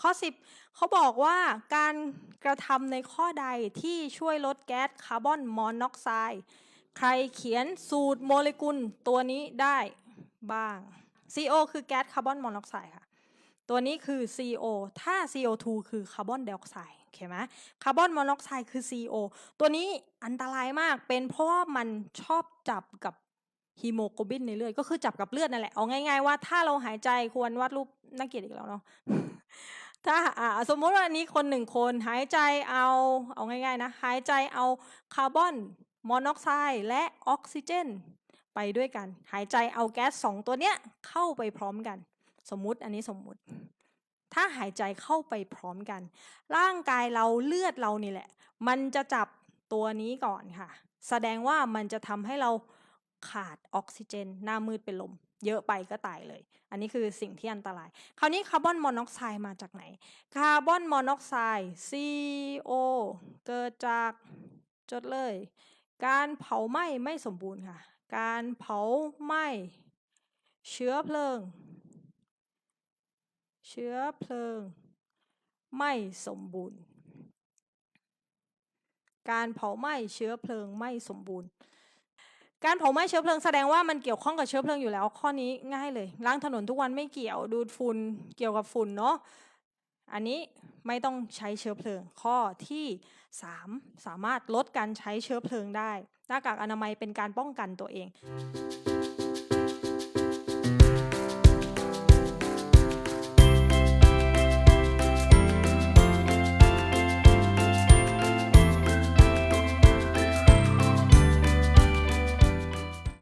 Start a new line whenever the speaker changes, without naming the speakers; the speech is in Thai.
ข้อ 10 เขาบอกว่าการกระทำในข้อใดที่ช่วยลดแก๊สคาร์บอนมอนอกไซด์ใครเขียนสูตรโมเลกุลตัวนี้ได้บ้าง CO คือแก๊สคาร์บอนมอนอกไซด์ค่ะ ตัวนี้คือ CO ถ้า CO2 คือคาร์บอนไดออกไซด์โอเคไหมคาร์บอนมอนอกไซด์คือ CO ตัวนี้อันตรายมากเป็นเพราะว่ามันชอบจับกับ ฮีโมโกลบินในเลือดก็คือจับกับเลือดนั่นแหละ เอาง่ายๆว่าถ้าเราหายใจควรวาดรูปน่าเกลียดอีกแล้วเนาะถ้าอ่าสมมุติว่าอันนี้คนหนึ่งคนหายใจเอาเอาง่ายๆนะ หายใจเอาคาร์บอนมอนอกไซด์และออกซิเจน ไปด้วยกัน หายใจเอาแก๊สสองตัวเนี้ยเข้าไปพร้อมกัน สมมุติอันนี้สมมุติ ถ้าหายใจเข้าไปพร้อมกัน ร่างกายเราเลือดเรานี่แหละ มันจะจับตัวนี้ก่อนค่ะ แสดงว่ามันจะทำให้เรา ขาดออกซิเจน หน้ามืดเป็นลม เยอะไปก็ตายเลย อันนี้คือสิ่งที่อันตราย คราวนี้คาร์บอนมอนอกไซด์มาจากไหน คาร์บอนมอนอกไซด์ CO เกิดจากจดเลย การเผาไหม้ไม่สมบูรณ์ค่ะ การเผาไหม้เชื้อเพลิง เชื้อเพลิง ไม่สมบูรณ์ การเผาไหม้เชื้อเพลิงไม่สมบูรณ์ การเผาไหม้เชื้อเพลิงแสดงว่ามันเกี่ยวข้องกับเชื้อเพลิงอยู่แล้ว ข้อนี้ง่ายเลยล้างถนนทุกวันไม่เกี่ยวดูดฝุ่นเกี่ยวกับฝุ่นเนาะอันนี้ไม่ต้องใช้เชื้อเพลิง ข้อที่ 3 สามารถลดการใช้เชื้อเพลิงได้หน้ากากอนามัยเป็นการป้องกันตัวเอง